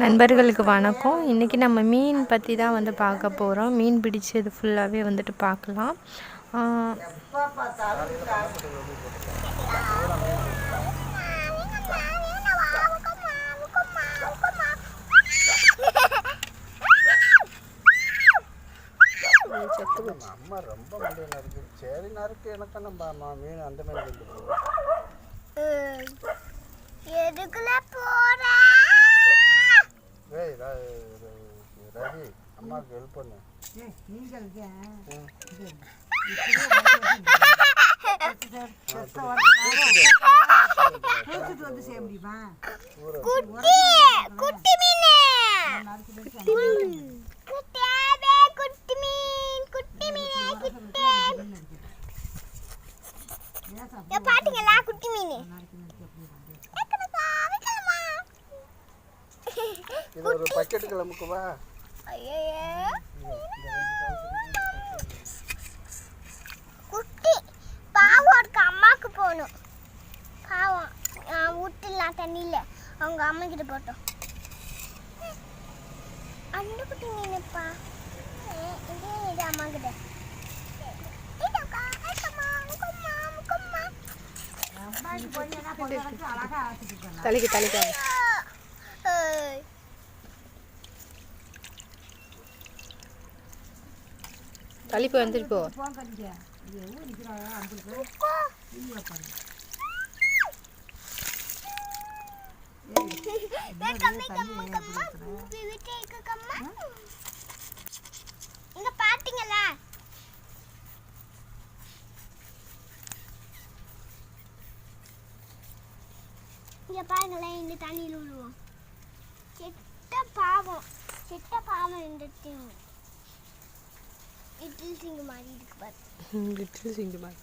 நண்பர்களுக்கு வணக்கம். இன்றைக்கி நம்ம மீன் பற்றி தான் வந்து பார்க்க போகிறோம் மீன் பிடிச்சது ஃபுல்லாகவே வந்துட்டு பார்க்கலாம். ஆஹ் அம்மா ரொம்ப மண்டியில் நறுக்கு சரி நறுக்கு எனக்கு நம்ம மீன் அந்த மீன் கொண்டு போவோம் எதுக்குள்ள போற? அம்மாவுக்கு ஹெல்ப் பண்ணு. குட்டி குட்டி மீன். குட்டியாவே குட்டி மீன் குட்டி மீனே குட்டி. ஏ பாத்தீங்களா குட்டி மீன்? இது ஒரு பக்கெட்டு கிளம்புக்குவா ஐயையோ. குட்டி பாவம் இருக்கு அம்மாவுக்கு போகணும். பாவம் விட்டுலாம் தண்ணியில். அவங்க அம்மா கிட்ட போட்டோம். அந்த குட்டி மீனுப்பா ஏ, இதே அம்மா கிட்ட. தலைக்கு தலைக்கு கழிப்பு வந்துருப்போ இங்க பாத்தீங்களா இங்க பாருங்களேன் இந்த தண்ணியில் விழுவோம் செட்ட பாவம் செட்ட பாவம் இந்த இட்லி சிங்கு மாதிரி இருக்கு பாரு லிட்டில் சிங்கு மாதிரி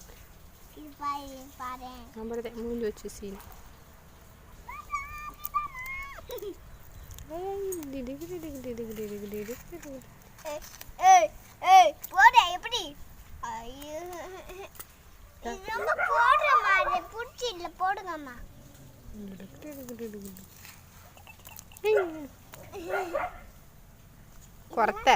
இது பாரு பாரு நம்மளதே மூஞ்சி வச்சு சீன் போட எப்படி ஐயோ ரொம்ப போடுற மாதிரி பிடிச்சி இல்லை போடுங்கம்மா குறத்த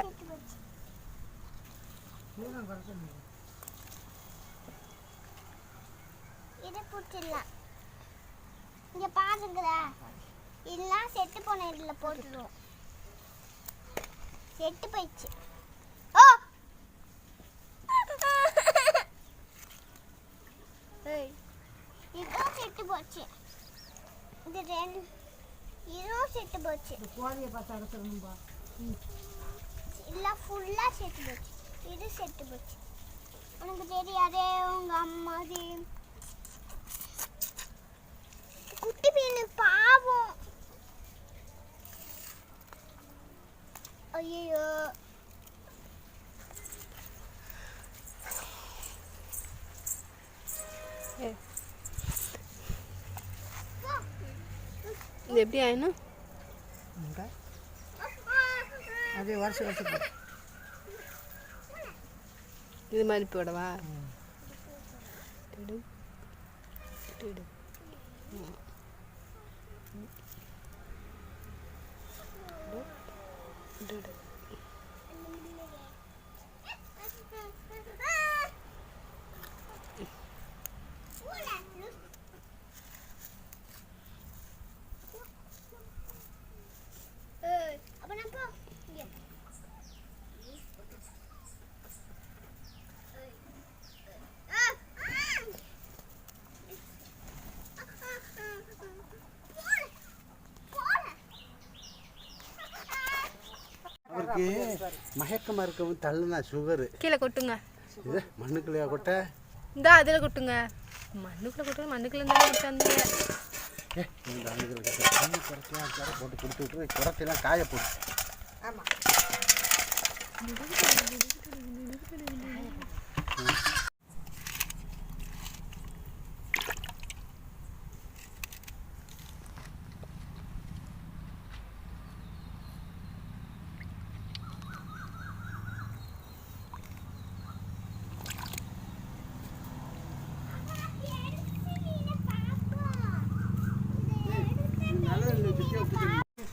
இதை பிடிச்சிடலாம். இங்க பாருங்களா இதெல்லாம் செத்து போன இதில் போட்டுருவோம். செத்து போயிடுச்சு. ஓ! இதுவும் செத்து போச்சு. இது ரெண்டு இதுவும் செத்து போச்சு. இல்லை ஃபுல்லாக செத்து போச்சு. இது செத்து போச்சு உனக்கு தெரியாதே உங்க அம்மாதி குட்டி மீன் பாவம். ஐயோ இது எப்படி ஆயினும் அது வருஷம் வருஷம் இது மாதிரி போடவா டிடு, டிடு. டிடு. ஏய், அப்ப நான் போ. இங்க. ஆ, ஆ. போல, போல. அவருக்கு மயக்கமாக இருக்கவும் தள்ளுனா சுகரு கீழே கொட்டுங்க. இது மண்ணுக்குள்ளையா கொட்ட? இந்த அதில் கொட்டுங்க. மண்ணுக்குள்ளே கொட்டுங்க மண்ணுக்குள்ளே இருந்தாலும் கொட்டாந்தீங்க ஏ இந்த அணுகிற தண்ணி குறைக்கலாம் குறை போட்டு கொடுத்து விட்டுரு. குறைச்செல்லாம் காய போடு.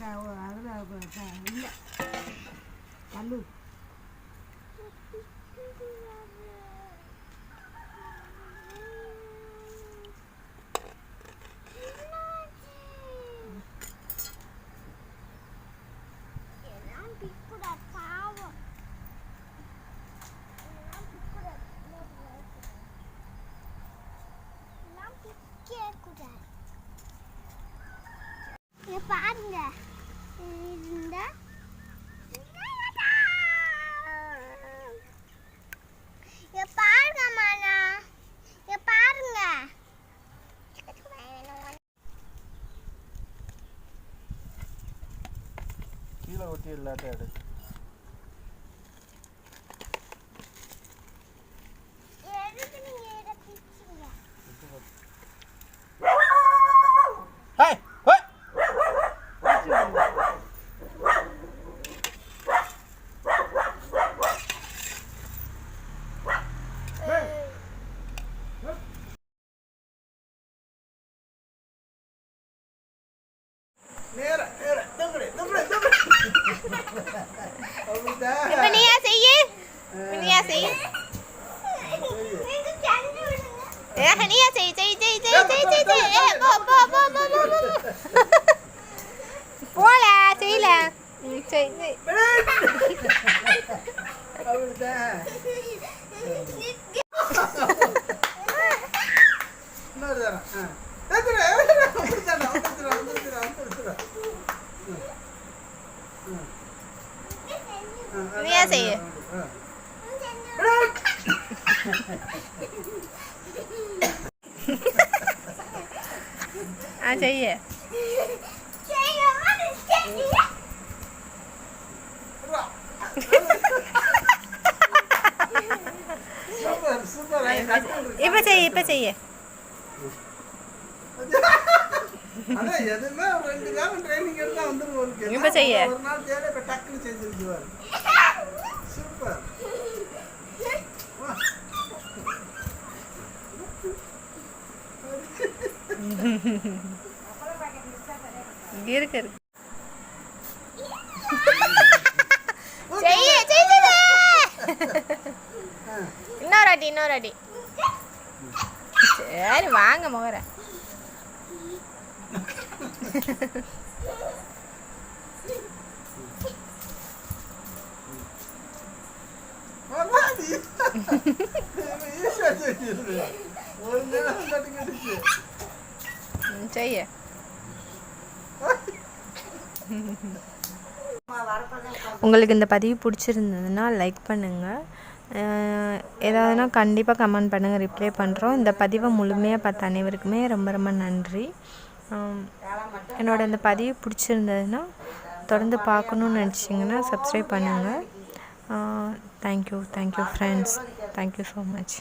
நீ பாப்பா. நல்ல சுற்றி அதில் இல்லை கல்லு கீழே ஒட்டி இல்லாட்ட எடு இப்போ நீயா செய்ய. நீயா செய்ய. நீங்க தண்ணி விடுங்க ஏ நீயா செய் செய் செய் செய் செய் செய் செய். ஏ போ போ போ போ போ போ. போல செய்யல செய் செய். இன்னொரு தரம் ஆ. செய்ய ஆ செய்ய இப்போ செய் இப்போ செய்ய இப்ப செய்ய. இருக்கு இருக்கு. இன்னொரு அடி இன்னொரு அடி. சரி வாங்க முகர. செய்ய. உங்களுக்கு இந்த பதிவு பிடிச்சிருந்ததுன்னா லைக் பண்ணுங்கள் ஏதாவதுனா கண்டிப்பாக கமெண்ட் பண்ணுங்கள் ரிப்ளை பண்ணுறோம் இந்த பதிவை முழுமையாக பார்த்த அனைவருக்குமே ரொம்ப ரொம்ப நன்றி. என்னோட இந்த பதிவு பிடிச்சிருந்ததுன்னா தொடர்ந்து பார்க்கணுன்னு நினச்சிங்கன்னா சப்ஸ்கிரைப் பண்ணுங்கள் thank you thank you friends thank you so much